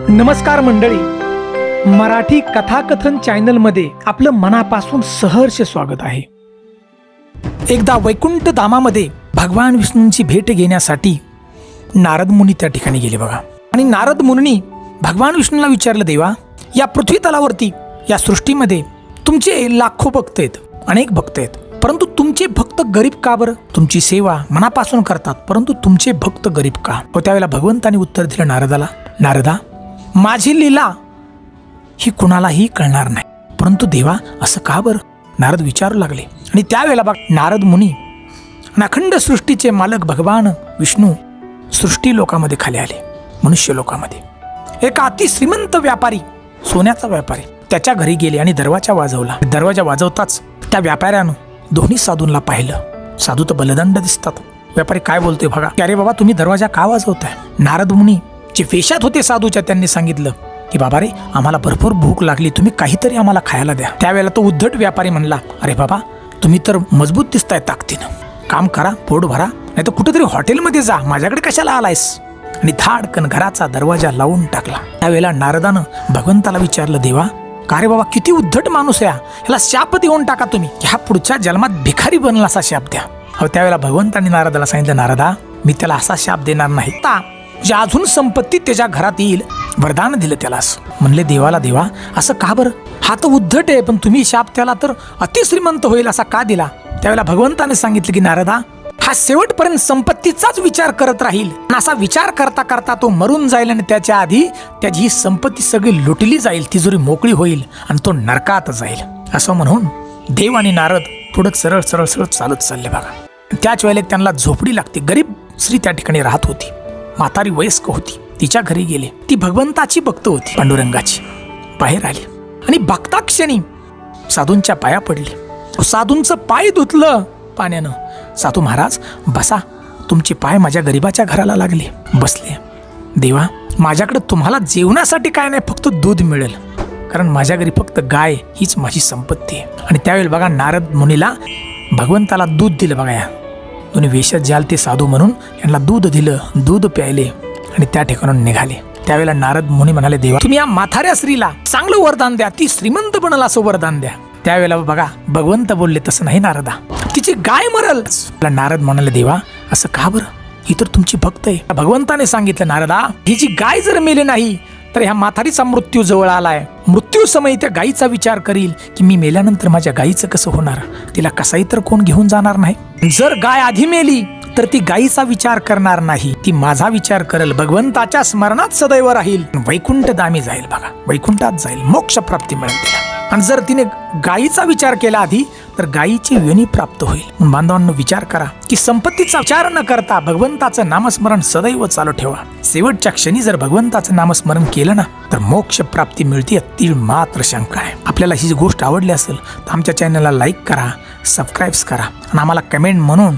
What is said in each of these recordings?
नमस्कार मंडळी. मराठी कथाकथन चॅनलमध्ये आपलं मनापासून सहर्ष स्वागत आहे. एकदा वैकुंठ धामामध्ये भगवान विष्णूंची भेट घेण्यासाठी नारद मुनी त्या ठिकाणी गेले बघा. आणि नारद मुनी भगवान विष्णूला विचारलं देवा या पृथ्वी तलावरती या सृष्टीमध्ये तुमचे लाखो भक्त आहेत अनेक भक्त आहेत. परंतु तुमचे भक्त गरीब का बरं? तुमची सेवा मनापासून करतात परंतु तुमचे भक्त गरीब का? व त्यावेळेला भगवंताने उत्तर दिलं नारदाला नारदा माझी लीला ही कुणालाही कळणार नाही. परंतु देवा असं का बरं? नारद विचारू लागले. आणि त्यावेळेला बघ नारद मुनी आणि अखंड सृष्टीचे मालक भगवान विष्णू सृष्टी लोकामध्ये खाली आले मनुष्य लोकामध्ये. एक अति श्रीमंत व्यापारी सोन्याचा व्यापारी त्याच्या घरी गेले आणि दरवाजा वाजवला. दरवाजा वाजवताच त्या व्यापाऱ्यानं दोन्ही साधूंना पाहिलं. साधू तर बलदंड दिसतात. व्यापारी काय बोलतोय बघा? अरे बाबा तुम्ही दरवाजा का वाजवताय? नारद मुनी जे वेशात होते साधूच्या त्यांनी सांगितलं की बाबा रे आम्हाला भरपूर भूक लागली तुम्ही काहीतरी आम्हाला खायला द्या. त्यावेळेला तो उद्धट व्यापारी म्हणला अरे बाबा तुम्ही तर मजबूत दिसताय ताकदीनं. काम करा पोट भरा नाही तर कुठेतरी हॉटेलमध्ये जा माझ्याकडे कशाला आलायस? आणि धाडकन घराचा दरवाजा लावून टाकला. त्यावेळेला नारदानं भगवंताला विचारलं देवा का रे बाबा किती उद्धट माणूस आहे ह्याला शाप देऊन टाका तुम्ही. ह्या पुढच्या जन्मात भिखारी बनला असा शाप द्या. अहो त्यावेळेला भगवंतांनी नारदाला सांगितलं नारदा मी त्याला असा शाप देणार नाही. ता अजून संपत्ती त्याच्या घरात येईल वरदान दिलं त्याला असं म्हणले देवाला देवा असं का बरं? हा तर उद्धट आहे पण तुम्ही शाप त्याला तर अतिश्रीमंत होईल असा का दिला? त्यावेळेला भगवंताने सांगितलं की नारदा हा शेवटपर्यंत संपत्तीचाच विचार करत राहील. असा विचार करता करता तो मरून जाईल आणि त्याच्या आधी त्याची ही संपत्ती सगळी लुटली जाईल तिजोरी मोकळी होईल आणि तो नरकात जाईल. असं म्हणून देव आणि नारद थोडं सरळ सरळ सरळ चालत चालले बघा. त्याच वेळेला त्यांना झोपडी लागते. गरीब स्त्री त्या ठिकाणी राहत होती. म्हातारी वयस्क होती. तिच्या घरी गेले. ती भगवंताची भक्त होती पांडुरंगाची. बाहेर आली. आणि बघता क्षणी साधूंच्या पाया पडले. साधूंचं पाय धुतलं पाण्यानं. साधू महाराज बसा. तुमचे पाय माझ्या गरीबाच्या घराला लागले. बसले. देवा माझ्याकडे तुम्हाला जेवणासाठी काय नाही फक्त दूध मिळेल. कारण माझ्या घरी फक्त गाय हीच माझी संपत्ती आहे. आणि त्यावेळेला बघा नारद मुनीला भगवंताला दूध दिलं बघा या. दोन्ही वेशात जाल ते साधू म्हणून यांना दूध दिलं दूध प्यायले आणि त्या ठिकाणून निघाले. त्यावेळेला नारद मुनी म्हणाले देवा तुम्ही या माथाऱ्या स्त्रीला चांगलं वरदान द्या ती श्रीमंत बनला असं वरदान द्या. त्यावेळेला बघा भगवंत बोलले तसं नाही नारदा तिची गाय मरल. नारद म्हणाले देवा असं का बरं? ही तर तुमची भक्त आहे. भगवंताने सांगितलं नारदा ही जी गाय जर मेली नाही तर ह्या म्हातारीचा मृत्यू जवळ आलाय. मृत्यू समय त्या गायीचा विचार करील की मी मेल्यानंतर माझ्या गायीचं कसं होणार? तिला कसाही तर कोण घेऊन जाणार नाही? जर गाय आधी मेली तर ती गायीचा विचार करणार नाही. ती माझा विचार करेल. भगवंताच्या स्मरणात सदैव राहील. वैकुंठ दामी जाईल बघा. वैकुंठात जाईल. मोक्ष प्राप्ती मिळेल तिला. आणि जर तिने गायीचा विचार केला आधी तर गायीची वेणी प्राप्त होईल. बांधवांनो विचार करा की संपत्तीचा विचार न करता भगवंताचं नामस्मरण सदैव चालू ठेवा. शेवटच्या क्षणी जर भगवंताचं नामस्मरण केलं ना तर मोक्ष प्राप्ती मिळते. ती मात्र शंका आहे. आपल्याला ही गोष्ट आवडली असेल तर आमच्या चॅनलला लाईक करा. सबस्क्राईब्स करा. आणि आम्हाला कमेंट म्हणून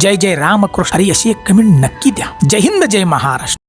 जय जय रामकृष्ण. हरी अशी एक कमेंट नक्की द्या. जय हिंद जय महाराष्ट्र.